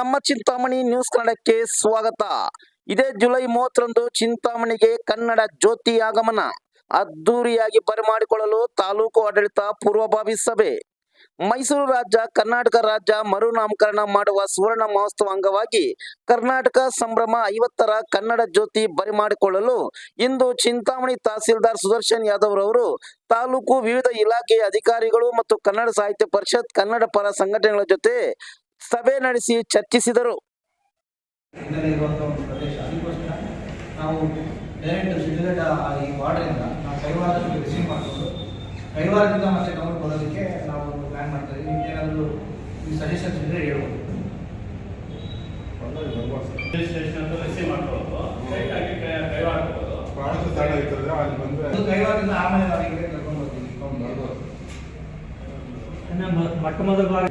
ನಮ್ಮ ಚಿಂತಾಮಣಿ ನ್ಯೂಸ್ ಕನ್ನಡಕ್ಕೆ ಸ್ವಾಗತ. ಇದೇ ಜುಲೈ ಮೂವತ್ತರಂದು ಚಿಂತಾಮಣಿಗೆ ಕನ್ನಡ ಜ್ಯೋತಿ ಆಗಮನ. ಅದ್ದೂರಿಯಾಗಿ ಬರಮಾಡಿಕೊಳ್ಳಲು ತಾಲೂಕು ಆಡಳಿತ ಪೂರ್ವಭಾವಿ ಸಭೆ. ಮೈಸೂರು ರಾಜ್ಯ, ಕರ್ನಾಟಕ ರಾಜ್ಯ ಮರುನಾಮಕರಣ ಮಾಡುವ ಸುವರ್ಣ ಮಹೋತ್ಸವ ಅಂಗವಾಗಿ ಕರ್ನಾಟಕ ಸಂಭ್ರಮ ಐವತ್ತರ ಕನ್ನಡ ಜ್ಯೋತಿ ಬರಿಮಾಡಿಕೊಳ್ಳಲು ಇಂದು ಚಿಂತಾಮಣಿ ತಹಸೀಲ್ದಾರ್ ಸುದರ್ಶನ್ ಯಾದವ್ ರವರು, ತಾಲೂಕು ವಿವಿಧ ಇಲಾಖೆಯ ಅಧಿಕಾರಿಗಳು ಮತ್ತು ಕನ್ನಡ ಸಾಹಿತ್ಯ ಪರಿಷತ್ ಕನ್ನಡ ಪರ ಸಂಘಟನೆಗಳ ಜೊತೆ ಸಭೆ ನಡೆಸಿ ಚರ್ಚಿಸಿದರು. ಹಿನ್ನೆಲೆ ಪ್ರದೇಶ ಅದಕ್ಕೋಸ್ಕರ ನಾವು ಕೈವಾರದಿಂದ ಮತ್ತೆ ಟೌನ್ ಬರೋದಕ್ಕೆ ಮಾಡ್ತಾ ಇದ್ದೀವಿ ಸಜೆಷನ್ಸ್ ಇದ್ದರೆ ಹೇಳ್ಬೋದು ಕೈವಾರದಿಂದ ಆಮೇಲೆ ಕರ್ಕೊಂಡು ಬರ್ತೀವಿ ಮೊಟ್ಟ ಮೊದಲ ಬಾರಿ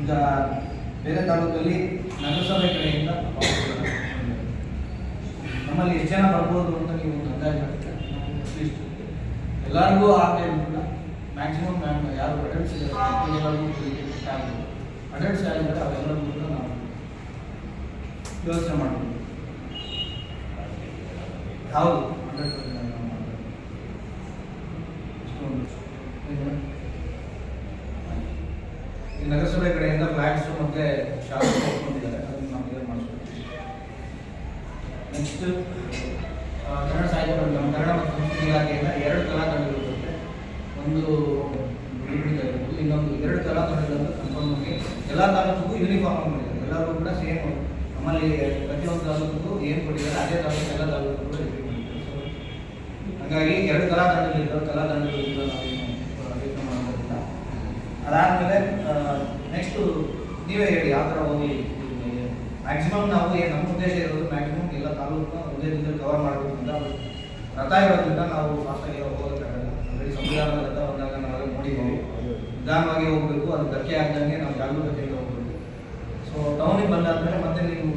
ಈಗ ಬೇರೆ ತಾಲೂಕಲ್ಲಿ ನಗರಸಭೆ ನಮ್ಮಲ್ಲಿ ಎಷ್ಟು ಜನ ಬರ್ಬೋದು ಅಂತ ನೀವು ಒಂದು ಅಂದಾಜು ಮಾಡ್ತೀರಾ ಅಟ್ಲೀಸ್ಟ್ ಎಲ್ಲರಿಗೂ ಟೈಮ್ ಇಲ್ಲ ಮ್ಯಾಕ್ಸಿಮಮ್ ಯಾರು ಅಡಲ್ಟ್ಸ್ ಎಲ್ಲರಿಗೂ ಅಡಲ್ಟ್ಸ್ ಆಗಿದ್ದಾರೆ ಅವೆಲ್ಲರಿಗೂ ಕೂಡ ನಾವು ಯೋಚನೆ ಮಾಡ್ಬೋದು. ಹೌದು ಅಡಲ್ಟ್ ಪರ್ಸೆಂಟ್ ನಾವು ಮಾಡ್ಬೋದು ಇಷ್ಟೊಂದು ಏನು? ಈ ನಗರಸಭೆ ಕಡೆಯಿಂದ ಫ್ಲಾಗ್ಸ್ ಮತ್ತೆ ಶಾಲೆ ಕೊಟ್ಕೊಂಡಿದ್ದಾರೆ ಅದನ್ನು ನಾವು ಕ್ಲಿಯರ್ ಮಾಡಿಸ್ಕೊಡ್ತೀವಿ ನೆಕ್ಸ್ಟ್ ಕನ್ನಡ ಸಾಹಿತ್ಯ ನಮ್ಮ ಕನ್ನಡ ಮತ್ತು ಸಂಸ್ಕೃತಿ ಇಲಾಖೆಯಿಂದ ಎರಡು ಕಲಾತಂಡಗಳು ಬರುತ್ತೆ. ಒಂದು ಇರ್ಬೋದು, ಇನ್ನೊಂದು ಎರಡು ಕಲಾತಂಡಗಳನ್ನು ಆಗಿ ಎಲ್ಲ ತಾಲೂಕು ಯೂನಿಫಾರ್ಮ್ ಮಾಡಿದ್ದಾರೆ. ಎಲ್ಲರೂ ಕೂಡ ಸೇಮ್ ನಮ್ಮಲ್ಲಿ ಪ್ರತಿಯೊಂದು ತಾಲೂಕು ಏನು ಕೊಟ್ಟಿದ್ದಾರೆ ಅದೇ ತಾಲೂಕು ಎಲ್ಲ ತಾಲೂಕು ಕೂಡ ಹಾಗಾಗಿ ಎರಡು ಕಲಾತಂಡಗಳಿದ್ದರು ಕಲಾತಂಡಗಳಿಂದ ನಾವು ಯೋಚನೆ ಮಾಡೋದಿಲ್ಲ ಅದಾದಮೇಲೆ ನೆಕ್ಸ್ಟು ನೀವೇ ಹೇಳಿ ಯಾವ ಥರ ಹೋಗಿ ಮ್ಯಾಕ್ಸಿಮಮ್ ನಾವು ಏನು ನಮ್ಮ ಉದ್ದೇಶ ಇರೋದು ಮ್ಯಾಕ್ಸಿಮಮ್ ಎಲ್ಲ ತಾಲೂಕು ಒಂದೇ ದಿನದಲ್ಲಿ ಕವರ್ ಅಂತ ರಥ ಇರೋದ್ರಿಂದ ನಾವು ಫಾಸ್ಟಾಗಿ ಹೋಗೋದಕ್ಕಾಗಲ್ಲ ಸಂವಿಧಾನದ ರಥ ಬಂದಾಗ ನಾವೆಲ್ಲ ನೋಡಿದ್ದೀವಿ. ನಿಧಾನವಾಗಿ ಹೋಗಬೇಕು, ಅದು ಧಕ್ಕೆ ಆಗ್ದಂಗೆ ನಾವು ಜಾಗರೂಕತೆಯಿಂದ ಹೋಗಬೇಕು. ಸೊ ಟೌನಿಗೆ ಬಂದಾದ್ಮೇಲೆ ಮತ್ತೆ ನೀವು